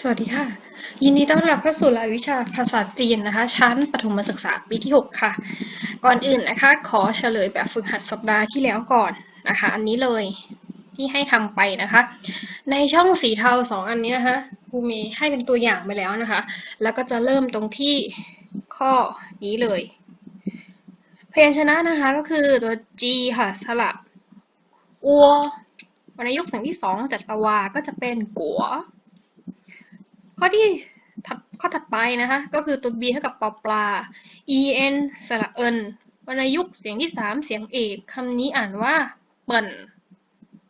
สวัสดีค่ะ ยินดีต้อนรับเข้าสู่รายวิชาภาษาจีนนะคะ ชั้นประถมศึกษาปีที่ 6 ค่ะ ก่อนอื่นนะคะ ขอเฉลยแบบฝึกหัดสัปดาห์ที่แล้วก่อนนะคะ อันนี้เลยที่ให้ทำไปนะคะ ในช่องสีเทาสองอันนี้นะคะครูมีให้เป็นตัวอย่างไปแล้วนะคะ แล้วก็จะเริ่มตรงที่ข้อนี้เลย พยัญชนะนะคะก็คือตัว G ค่ะสระอัววรรณยุกต์เสียงที่สองจัตวา ก็จะเป็นกัว ข้อที่ถัดข้อถัดไปนะคะก็คือตัว b เท่ากับปอปลา en สระเอินวรรณยุกต์เสียงที่สามเสียงเอกคำนี้อ่านว่าเปิ่น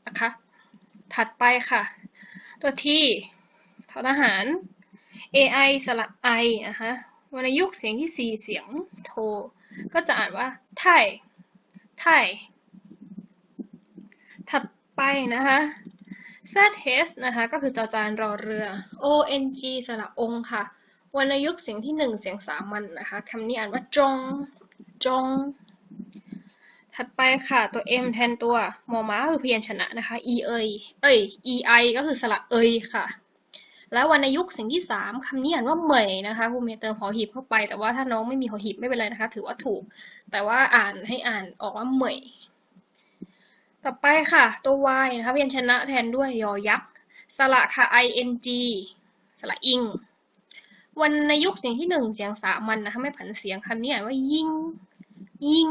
นะคะถัดไปค่ะ ตัวที่ทอทหาร ai สระไอนะคะวรรณยุกต์เสียงที่สี่เสียงโท ก็จะอ่านว่าไทยไทยถัดไปนะคะ ZH นะคะ ก็คือจอจานรอเรือ ONG สระองค่ะ วรรณยุกต์เสียงที่หนึ่งเสียงสามัญนนะคะคำนี้อ่านว่าจง จง ถัดไปค่ะ ตัว M แทนตัวมอม้าคือพยัญชนะนะคะ E เอยเอ้ย EI ก็คือสระเอยค่ะแล้ววรรณยุกต์เสียงที่สามคำนี้อ่านว่าเหมยนะคะครูเมย์เติมหอหีบเข้าไป แต่ว่าถ้าน้องไม่มีหอหีบไม่เป็นไรนะคะ ถือว่าถูก แต่ว่าอ่านให้อ่านออกว่าเหมย ต่อไปค่ะ ตัว y นะคะพยัญชนะแทนด้วยยอยักษ์สระค่ะ ing สระอิงวรรณยุกต์เสียงที่หนึ่งเสียงสามัญนนะคะไม่ผันเสียงคำนี้อ่านว่ายิงยิง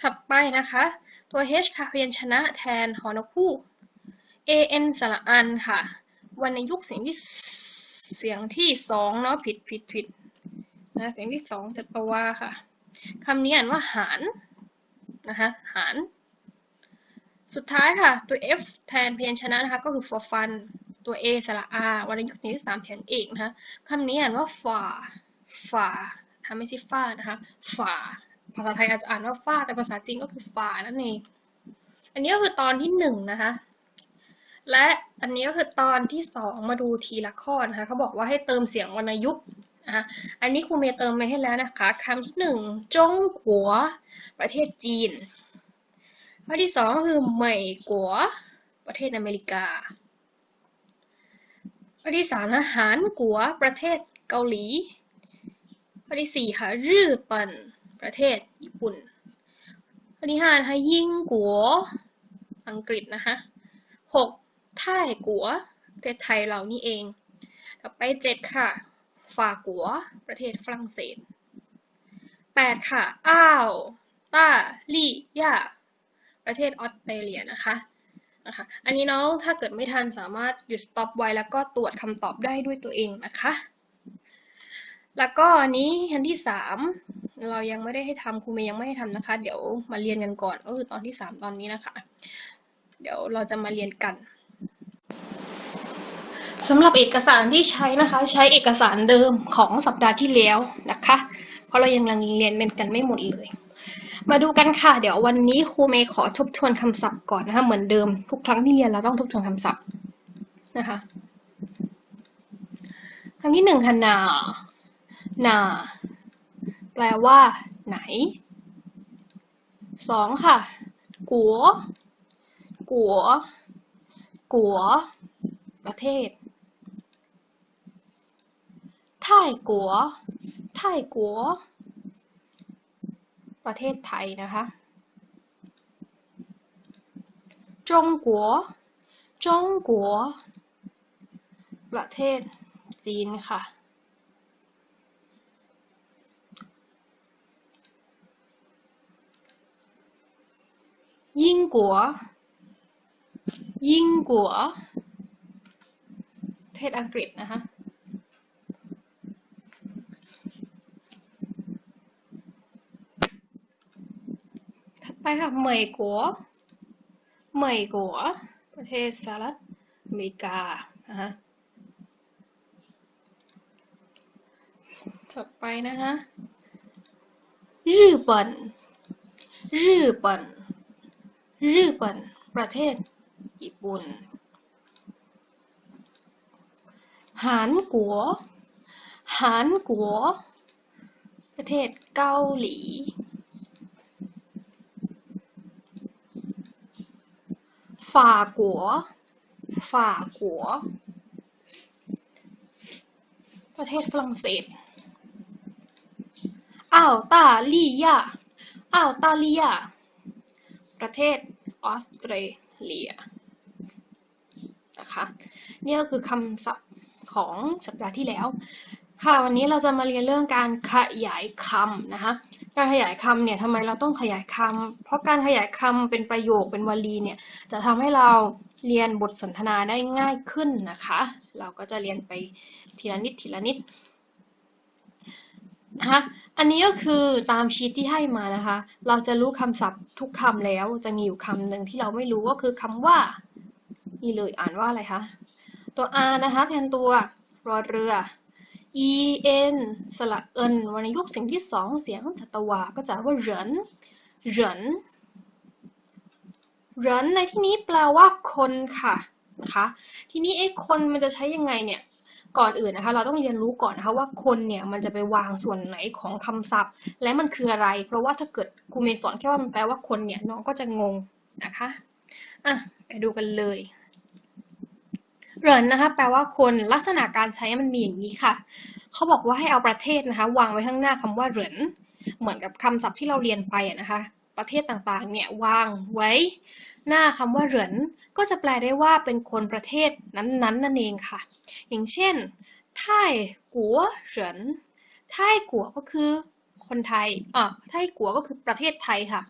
ถัดไปนะคะ ตัว h ค่ะพยัญชนะแทนหอนกฮูก an สระอันค่ะวรรณยุกต์เสียงที่เสียงที่สองเนาะผิดผิดผิดนะเสียงที่สองจัตวาค่ะคำนี้อ่านว่าหาร นะคะหาร สุดท้ายค่ะ ตัว f แทนพยัญชนะนะคะก็คือ for fun ตัว a สระ r วรรณยุกต์ที่สามเสียงเอกนะคะคำนี้อ่านว่าฝ่าฝ่าทำไม่ใช่ฟ้านะคะฝ่าภาษาไทยอาจจะอ่านว่าฟ้าแต่ภาษาจีนก็คือฝ่านั่นเองอันนี้ก็คือตอนที่หนึ่งนะคะและอันนี้ก็คือตอนที่สองมาดูทีละข้อนะคะเขาบอกว่าให้เติมเสียงวรรณยุกต์ นะคะอันนี้ครูเมย์เติมไปให้แล้วนะคะคำที่หนึ่งจงกัว ประเทศจีน ข้อที่สองก็คือเหมยกัว ประเทศอเมริกา ข้อที่สามนะหานกัว ประเทศเกาหลี ข้อที่สี่ค่ะญี่ปุ่นประเทศญี่ปุ่น ข้อที่ห้านะคะยิ่งกัว อังกฤษนะคะหกไท่กัวประเทศไทยเรานี่เอง ต่อไปเจ็ดค่ะ ฝากัว ประเทศฝรั่งเศสแปดค่ะ อ้าว ต้าลี่ย่า ประเทศออสเตรเลียนะคะนะคะ อันนี้น้องถ้าเกิดไม่ทันสามารถหยุด stop ไว้แล้วก็ตรวจคำตอบได้ด้วยตัวเองนะคะ แล้วก็อันนี้อันที่สามเรายังไม่ได้ให้ทำครูเมย์ยังไม่ให้ทำนะคะ เดี๋ยวมาเรียนกันก่อน ก็คือตอนที่สามตอนนี้นะคะ เดี๋ยวเราจะมาเรียนกัน สำหรับเอกสารที่ใช้นะคะ ใช้เอกสารเดิมของสัปดาห์ที่แล้วนะคะ เพราะเรายังรังเรียนเป็นกันไม่หมดเลย มาดูกันค่ะ เดี๋ยววันนี้ครูเมย์ขอทบทวนคำศัพท์ก่อนนะคะ เหมือนเดิมทุกครั้งที่เรียนเราต้องทบทวนคำศัพท์นะคะคำที่หนึ่งค่ะนานาแปลว่า ไหนสองค่ะ กัว กัว กัว ประเทศ ไท่กัวไท่กัว ประเทศไทยนะคะ จงกัว จงกัว ประเทศจีนค่ะ ยิ่งกัว ยิ่งกัว ประเทศอังกฤษนะคะ ถัดไปค่ะเหมยกัวเหมยกัวประเทศสหรัฐอเมริกานะคะถัดไปนะคะญี่ปุ่นญี่ปุ่นญี่ปุ่นประเทศญี่ปุ่นหานกัวหานกัวประเทศเกาหลี ฝ่ากัวฝ่ากัว ประเทศฝรั่งเศส อ้าวตาลียา อ้าวตาลียา ประเทศออสเตรเลีย นะคะนี่ก็คือคำศัพท์ของสัปดาห์ที่แล้ว ค่ะ วันนี้เราจะมาเรียนเรื่องการขยายคำนะคะ การขยายคำเนี่ยทำไมเราต้องขยายคำเพราะการขยายคำเป็นประโยคเป็นวลีเนี่ยจะทำให้เราเรียนบทสนทนาได้ง่ายขึ้นนะคะ เราก็จะเรียนไปทีละนิดทีละนิดนะคะอันนี้ก็คือตามชีตที่ให้มานะคะ เราจะรู้คำศัพท์ทุกคำแล้วจะมีอยู่คำหนึ่งที่เราไม่รู้ก็คือคำว่านี่เลยอ่านว่าอะไรคะตัว r นะคะ แทนตัวรอเรือ e n สระเอินวรรณยุกต์เสียงที่สองเสียงจัตวา ก็จะว่าเหรินเหรินเหรินในที่นี้แปลว่าคนค่ะนะคะ ทีนี้ไอ้คนมันจะใช้ยังไงเนี่ย ก่อนอื่นนะคะ เราต้องเรียนรู้ก่อนนะคะว่าคนเนี่ยมันจะไปวางส่วนไหนของคำศัพท์ และมันคืออะไร เพราะว่าถ้าเกิดครูเมย์สอนแค่ว่ามันแปลว่าคนเนี่ยน้องก็จะงงนะคะ อะไปดูกันเลย เหรินนะคะแปลว่าคนลักษณะการใช้มันมีอย่างนี้ค่ะ เขาบอกว่าให้เอาประเทศนะคะวางไว้ข้างหน้าคำว่าเหรินเหมือนกับคำศัพท์ที่เราเรียนไปนะคะ ประเทศต่างๆเนี่ยวางไว้ หน้าคำว่าเหรินก็จะแปลได้ว่าเป็นคนประเทศนั้นๆนั่นเองค่ะ อย่างเช่นไทยกัวเหรินไทยกัวก็คือ คนไทยอะไทยกัวก็คือประเทศไทยค่ะ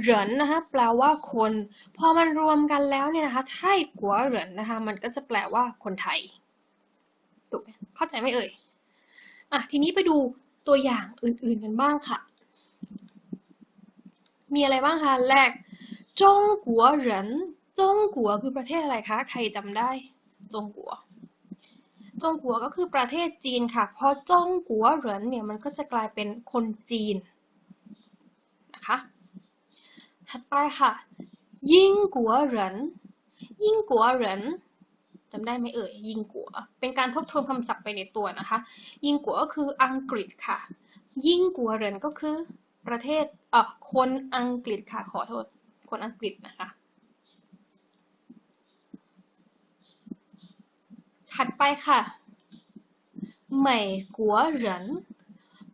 เหรินนะคะแปลว่าคน พอมันรวมกันแล้วเนี่ยนะคะ ไทยกัวเหรินนะคะ มันก็จะแปลว่าคนไทย ถูกไหมเข้าใจไหมเอ่ย อะ ทีนี้ไปดูตัวอย่างอื่นๆกันบ้างค่ะ มีอะไรบ้างคะ แรก จงกัวเหริน จงกัวคือประเทศอะไรคะ ใครจำได้ จงกัว จงกัวก็คือประเทศจีนค่ะ เพอจงกัวเหรินเนี่ยมันก็จะกลายเป็นคนจีนนะคะ ถัดไปค่ะ ยิงกัวเหริน ยิงกัวเหรินจำได้ไหมเอ่ย ยิงกัว เป็นการทบทวนคำศัพท์ไปในตัวนะคะ ยิงกัวก็คืออังกฤษค่ะ ยิงกัวเหรินก็คือประเทศเอ่อคนอังกฤษค่ะ ขอโทษ คนอังกฤษนะคะ ถัดไปค่ะเหมยกัวเหริน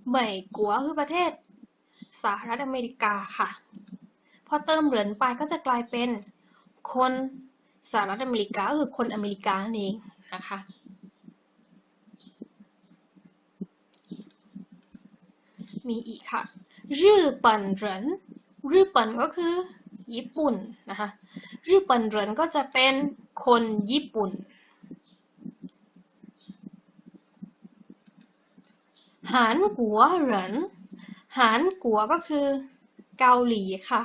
เหมยกัวคือประเทศ สหรัฐอเมริกาค่ะ พอเติมเหรินไปก็จะกลายเป็นคนสหรัฐอเมริกาคือคนอเมริกานั่นเองนะคะมีอีกค่ะญี่ปุ่นเหรินญี่ปุ่นก็คือ ญี่ปุ่นนะคะญี่ปุ่นเหรินก็จะเป็นคนญี่ปุ่น หานกัวเหรินหานกัวก็คือเกาหลีค่ะ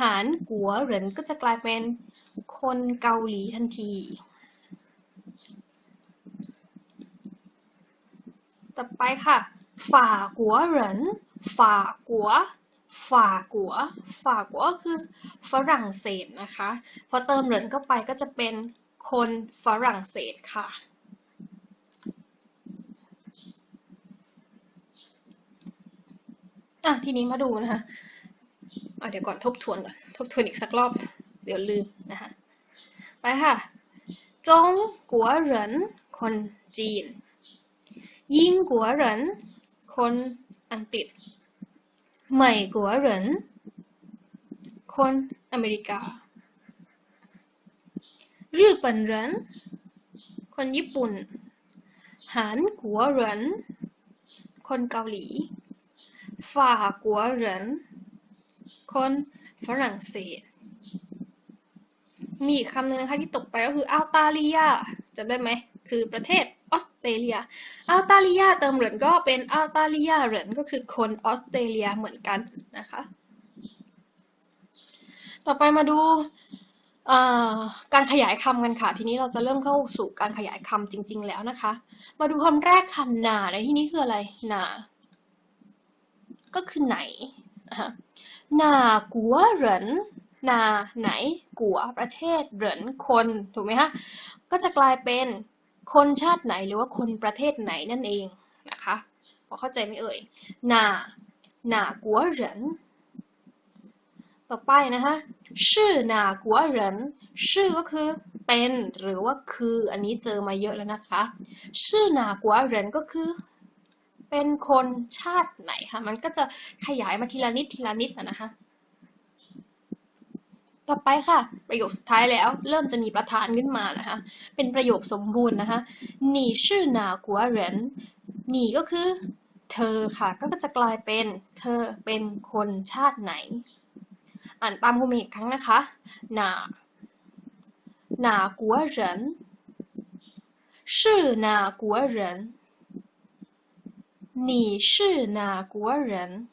หานกัวเหรินก็จะกลายเป็นคนเกาหลีทันที ต่อไปค่ะฝ่ากัวเหรินฝ่ากัวฝ่ากัวฝ่ากัวก็คือฝรั่งเศสนะคะ พอเติมเหรินเข้าไปก็จะเป็นคนฝรั่งเศสค่ะ อะทีนี้มาดูนะคะอะเดี๋ยวก่อนทบทวนก่อน ทบทวนอีกสักรอบ เดี๋ยวลืมนะคะไปค่ะ จงกัวเหริน คนจีน ยิงกัวเหริน คนอังกฤษเหมยกัวเหริน คนอเมริกาญี่ปุ่นเหริน คนญี่ปุ่น หานกัวเหริน คนเกาหลี ฝ่ากัวเหรินคนฝรั่งเศส มีอีกคำหนึ่งนะคะที่ตกไปก็คืออัลตาเลียจำได้ไหม คือประเทศออสเตรเลีย อัลตาเลียเติมเหรินก็เป็นอัลตาเลียเหรินก็คือคนออสเตรเลียเหมือนกันนะคะ ต่อไปมาดูการขยายคำกันค่ะ ทีนี้เราจะเริ่มเข้าสู่การขยายคำจริง ๆ แล้วนะคะ มาดูคำแรกค่ะหนาในที่นี้คืออะไรหนา ก็คือไหนนะคะนากัวเหรินนาไหนกัวประเทศเหรินคนถูกไหมคะก็จะกลายเป็นคนชาติไหนหรือว่าคนประเทศไหนนั่นเองนะคะพอเข้าใจไหมเอ่ยนาหนากัวเหรินต่อไปนะคะชื่อหนากัวเหรินชื่อก็คือเป็นหรือว่าคืออันนี้เจอมาเยอะแล้วนะคะ ชื่อหนากัวเหรินก็คือ เป็นคนชาติไหนคะมันก็จะขยายมาทีละนิดทีละนิดนะนะคะ ต่อไปค่ะ ประโยคสุดท้ายแล้ว เริ่มจะมีประธานขึ้นมานะคะ เป็นประโยคสมบูรณ์นะคะ你是哪国人你ก็คือ เธอค่ะ ก็จะกลายเป็น เธอเป็นคนชาติไหน อ่านตามครูเมย์อีกครั้งนะคะ哪哪国人是哪国人 你是哪国人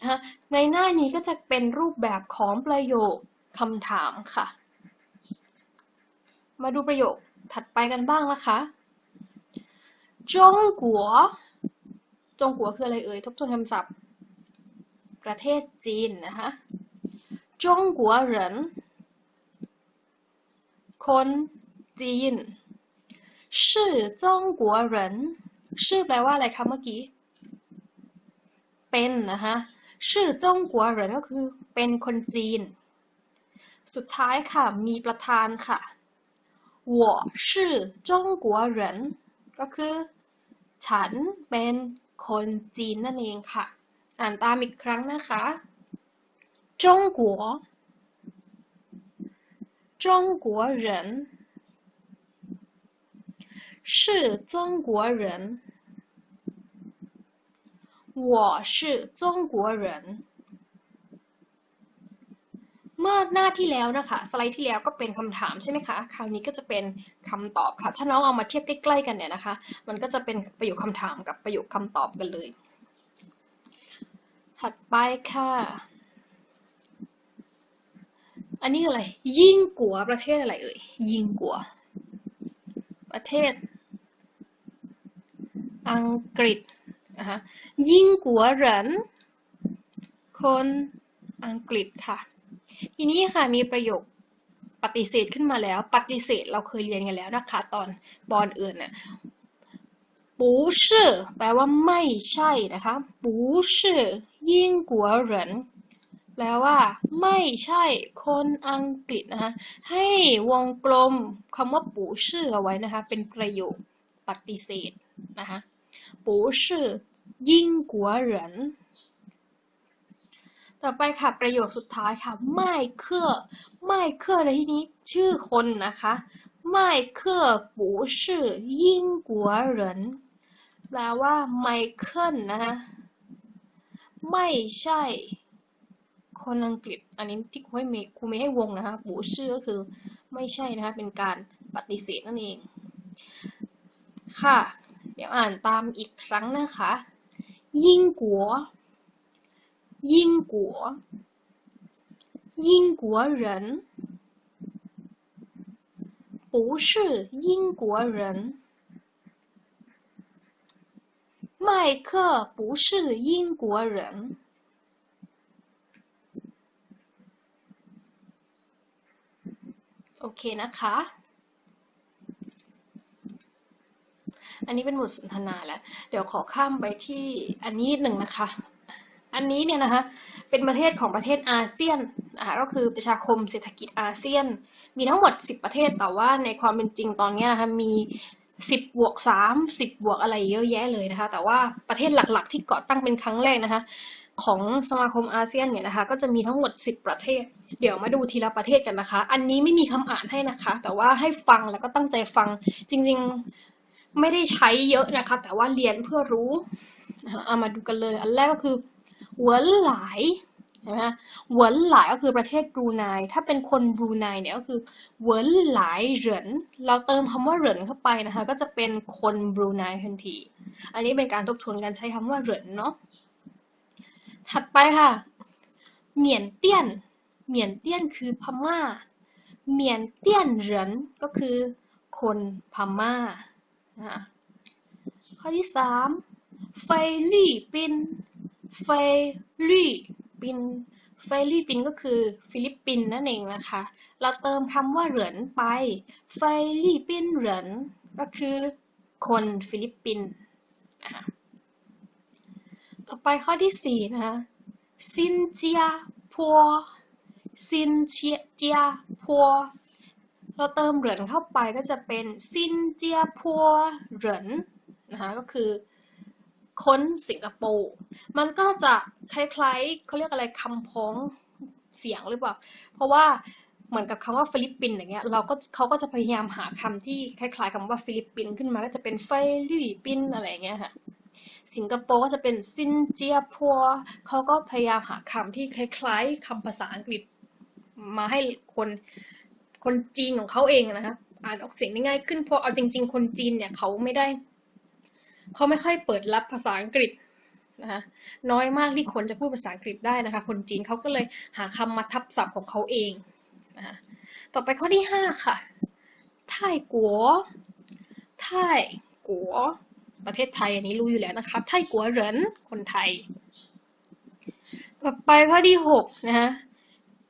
นะคะในหน้านี้ก็จะเป็นรูปแบบของประโยคคำถามค่ะ มาดูประโยคถัดไปกันบ้างนะคะจงกัวจงกัวคืออะไรเอ่ย ทบทวนคำศัพท์ ประเทศจีนนะคะจงกัวเหรินคนจีน ชื่อจงกัวเหรินชื่อแปลว่าอะไรคะเมื่อกี้ เป็นนะคะชื่อจงกัวเหรินก็คือเป็นคนจีน สุดท้ายค่ะ มีประธานค่ะ我是中国人ก็คือ ฉันเป็นคนจีนนั่นเองค่ะ อ่านตามอีกครั้งนะคะ中国中国人 是中国人我是中国人เมื่อหน้าที่แล้วนะคะ สไลด์ที่แล้วก็เป็นคำถามใช่ไหมคะ คราวนี้ก็จะเป็นคำตอบค่ะ ถ้าน้องเอามาเทียบใกล้ๆกันเนี่ยนะคะ มันก็จะเป็นประโยคคำถามกับประโยคคำตอบกันเลย ถัดไปค่ะ อันนี้อะไร ยิ่งกัวประเทศอะไรเอ่ย ยิ่งกัว ประเทศ อังกฤษนะคะยิ่งกัวเหรินคนอังกฤษค่ะ ทีนี้ค่ะมีประโยคปฏิเสธขึ้นมาแล้ว ปฏิเสธเราเคยเรียนกันแล้วนะคะ ตอนบอลเอื่นน่ะปูชื่อแปลว่าไม่ใช่นะคะปูชื่อยิ่งกัวเหรินแปลว่า ไม่ใช่คนอังกฤษนะคะให้วงกลมคำว่าปูชื่อเอาไว้นะคะ เป็นประโยคปฏิเสธนะคะ 不是英国人ต่อไปค่ะ ประโยคสุดท้ายค่ะ ไม่เคอไม่เคอในที่นี้ชื่อคนนะคะไม่เคอ不是英国人แปลว่าไมเคิลนะคะไม่ใช่ คนอังกฤษ อันนี้ที่ครูให้เมครูไม่ให้วงนะคะปูชื่อก็คือไม่ใช่นะคะ เป็นการปฏิเสธนั่นเอง ค่ะ เ ดี๋ยวอ่านตามอีกครั้งนะคะยิ่งกัว英国，英国人不是英国人。麦克不是英国人。โอเคนะคะ อันนี้เป็นบทสนทนาแล้ว เดี๋ยวขอข้ามไปที่อันนี้นิดหนึ่งนะคะ อันนี้เนี่ยนะคะ เป็นประเทศของประเทศอาเซียนนะคะก็คือประชาคมเศรษฐกิจอาเซียน มีทั้งหมด 10 ประเทศแต่ว่าในความเป็นจริงตอนนี้นะคะมี10บวก3 10บวกอะไรเยอะแยะเลยนะคะ แต่ว่าประเทศหลักๆ ที่ก่อตั้งเป็นครั้งแรกนะคะ ของสมาคมอาเซียนเนี่ยนะคะ ก็จะมีทั้งหมด 10 ประเทศ เดี๋ยวมาดูทีละประเทศกันนะคะ อันนี้ไม่มีคำอ่านให้นะคะ แต่ว่าให้ฟังแล้วก็ตั้งใจฟังจริง ๆ ไม่ได้ใช้เยอะนะคะ แต่ว่าเรียนเพื่อรู้เอามาดูกันเลย อันแรกก็คือหวนหลายใช่ไหมหวนหลายก็คือประเทศบรูไน ถ้าเป็นคนบรูไนเนี่ยก็คือหวนหลายเหริน เราเติมคำว่าเหรินเข้าไปนะคะ ก็จะเป็นคนบรูไนทันที อันนี้เป็นการทบทวนการใช้คำว่าเหรินเนาะ ถัดไปค่ะ เหมียนเตี้ยน เหมียนเตี้ยนคือพม่า เหมียนเตี้ยนเหรินก็คือคนพม่า ข้อที่สามไฟลี่ปินไฟลี่ปินไฟลี่ปินก็คือฟิลิปปินส์นั่นเองนะคะ เราเติมคำว่าเหรินไป ไฟลี่ปินเหรินก็คือคนฟิลิปปินส์ต่อไปข้อที่สี่นะะซินเจียพัวซินเจียพัว เราเติมเหรินเข้าไปก็จะเป็นซินเจียพัวเหรินนะคะก็คือคนสิงคโปร์มันก็จะคล้ายๆเขาเรียกอะไรคำพ้องเสียงหรือเปล่า เพราะว่าเหมือนกับคำว่าฟิลิปปินส์อย่างเงี้ยเราก็เขาก็จะพยายามหาคำที่คล้ายๆคำว่าฟิลิปปินส์ขึ้นมาก็จะเป็นเฟลิปปินส์อะไรเงี้ยค่ะสิงคโปร์ก็จะเป็นซินเจียพัวเขาก็พยายามหาคำที่คล้ายๆคำภาษาอังกฤษมาให้คน คนจีนของเขาเองนะคะอ่านออกเสียงได้ง่ายขึ้นเพราะเอาจริง ๆ คนจีนเนี่ยเขาไม่ได้เขาไม่ค่อยเปิดรับภาษาอังกฤษนะคะน้อยมากที่คนจะพูดภาษาอังกฤษได้นะคะ คนจีนเขาก็เลยหาคำมาทับศัพท์ของเขาเองนะคะต่อไปข้อที่ห้าค่ะไทยกัวไทยกัวประเทศไทยอันนี้รู้อยู่แล้วนะคะไทยกัวเหรินคนไทย ต่อไปข้อที่หกนะคะ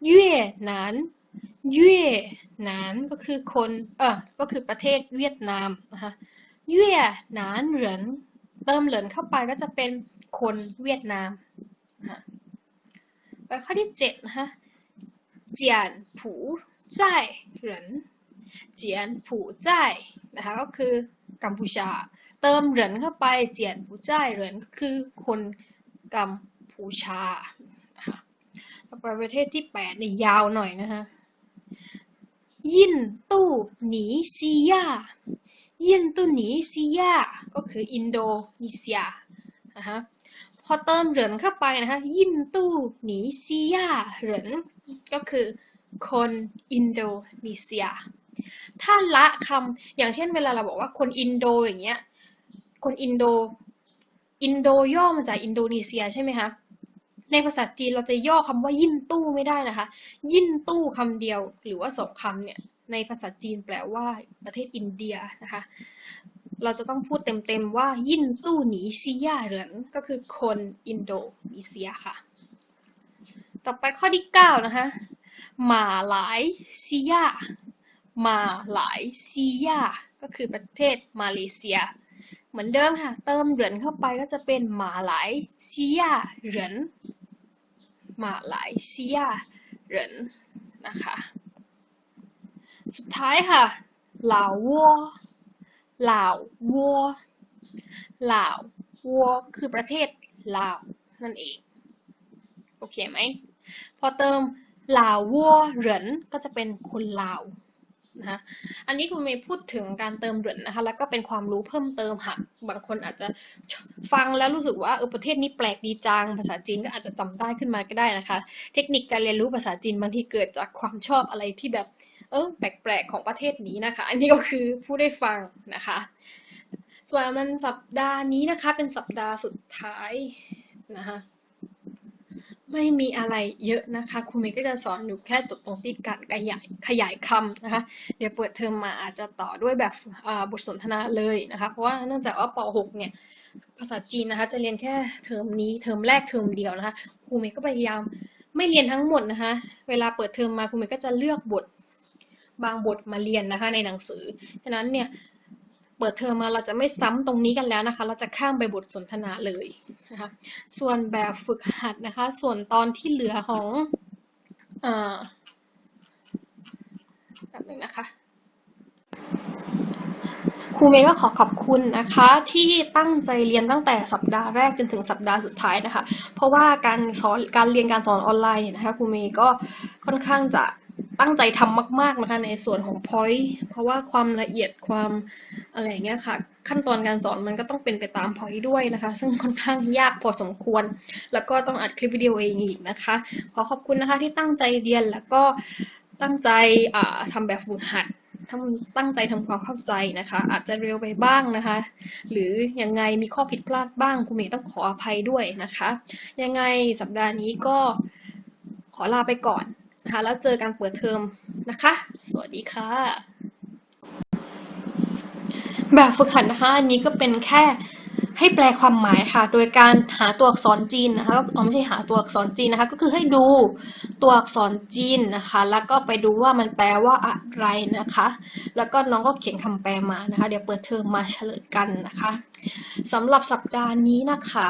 เวียดนาม เวียดนามก็คือคนเออก็คือประเทศเวียดนามนะคะเวียดนามเหรินเติมเหรินเข้าไปก็จะเป็นคนเวียดนามนะคะไปข้อที่เจ็ดนะคะเจียนผู่จ่ายเหรินเจียนผู่จ่ายนะคะก็คือกัมพูชา เติมเหรินเข้าไปเจียนผู่จ่ายเหรินก็คือคนกัมพูชานะคะต่อไปประเทศที่แปดนี่ยาวหน่อยนะคะ ยินตูหนีซียายินตูหนีซียาก็คืออินโดนีเซียนะคะพอเติมเหรินเข้าไปนะคะยินตูหนีซียาเหรินก็คือคนอินโดนีเซีย ถ้าละคำอย่างเช่นเวลาเราบอกว่าคนอินโดอย่างเงี้ยคนอินโดอินโดย่อมาจากอินโดนีเซียใช่ไหมคะ ในภาษาจีนเราจะย่อคำว่ายินตู้ไม่ได้นะคะ ยินตู้คำเดียวหรือว่าสองคำเนี่ยในภาษาจีนแปลว่าประเทศอินเดียนะคะ เราจะต้องพูดเต็มๆว่ายินตู้หนีซียาเหรินก็คือคนอินโดนีเซียค่ะ ต่อไปข้อที่เก้านะคะหมาหลายซียาหมาหลายซียาก็คือประเทศมาเลเซีย เหมือนเดิมค่ะ เติมเหรินเข้าไปก็จะเป็นหมาหลายซียาเหริน มาหลายเซียเหรินนะคะสุดท้ายค่ะลาววัวลาววัวลาววัวคือประเทศลาวนั่นเอง โอเคไหม พอเติมลาววัวเหรินก็จะเป็นคนลาว นะคะอันนี้คุณเมย์พูดถึงการเติมเหรินนะคะ แล้วก็เป็นความรู้เพิ่มเติมค่ะบางคนอาจจะฟังแล้วรู้สึกว่าเออประเทศนี้แปลกดีจัง ภาษาจีนก็อาจจะจำได้ขึ้นมาก็ได้นะคะ เทคนิคการเรียนรู้ภาษาจีนบางทีเกิดจากความชอบอะไรที่แบบเออแปลกๆของประเทศนี้นะคะ อันนี้ก็คือผู้ได้ฟังนะคะ ส่วนมันสัปดาห์นี้นะคะเป็นสัปดาห์สุดท้ายนะคะ ไม่มีอะไรเยอะนะคะครูเมย์ก็จะสอนอยู่แค่จบตรงที่การขยายขยายคำนะคะ เดี๋ยวเปิดเทอมมาอาจจะต่อด้วยแบบบทสนทนาเลยนะคะ เพราะว่าเนื่องจากว่าป .6 เนี่ยภาษาจีนนะคะจะเรียนแค่เทอมนี้เทอมแรกเทอมเดียวนะคะครูเมย์ก็พยายามไม่เรียนทั้งหมดนะคะ เวลาเปิดเทอมมาครูเมย์ก็จะเลือกบทบางบทมาเรียนนะคะในหนังสือ ฉะนั้นเนี่ย เปิดเทอมมาเราจะไม่ซ้ำตรงนี้กันแล้วนะคะ เราจะข้ามไปบทสนทนาเลยนะคะส่วนแบบฝึกหัดนะคะ ส่วนตอนที่เหลือของอ่าแบบนึงนะคะครูเมย์ก็ขอขอบคุณนะคะ ที่ตั้งใจเรียนตั้งแต่สัปดาห์แรกจนถึงสัปดาห์สุดท้ายนะคะ เพราะว่าการสอนการเรียนการสอนออนไลน์เนี่ยนะคะครูเมย์ก็ค่อนข้างจะตั้งใจทำมาก ๆนะคะในส่วนของ point เพราะว่าความละเอียดความ อะไรเงี้ยค่ะ ขั้นตอนการสอนมันก็ต้องเป็นไปตาม point ด้วยนะคะ ซึ่งค่อนข้างยากพอสมควร แล้วก็ต้องอัดคลิปวิดีโอเองอีกนะคะ ขอขอบคุณนะคะที่ตั้งใจเรียนแล้วก็ตั้งใจทำแบบฝึกหัดทำตั้งใจทำความเข้าใจนะคะ อาจจะเร็วไปบ้างนะคะ หรือยังไงมีข้อผิดพลาดบ้างครูเมย์ต้องขออภัยด้วยนะคะ ยังไงสัปดาห์นี้ก็ขอลาไปก่อนนะคะ แล้วเจอกันเปิดเทอมนะคะ สวัสดีค่ะ แบบฝึกหัดนะคะ อันนี้ก็เป็นแค่ให้แปลความหมายค่ะ โดยการหาตัวอักษรจีนนะคะไม่ใช่หาตัวอักษรจีนนะคะ ก็คือให้ดูตัวอักษรจีนนะคะ แล้วก็ไปดูว่ามันแปลว่าอะไรนะคะ แล้วก็น้องก็เขียนคำแปลมานะคะ เดี๋ยวเปิดเทอมมาเฉลยกันนะคะสำหรับสัปดาห์นี้นะคะ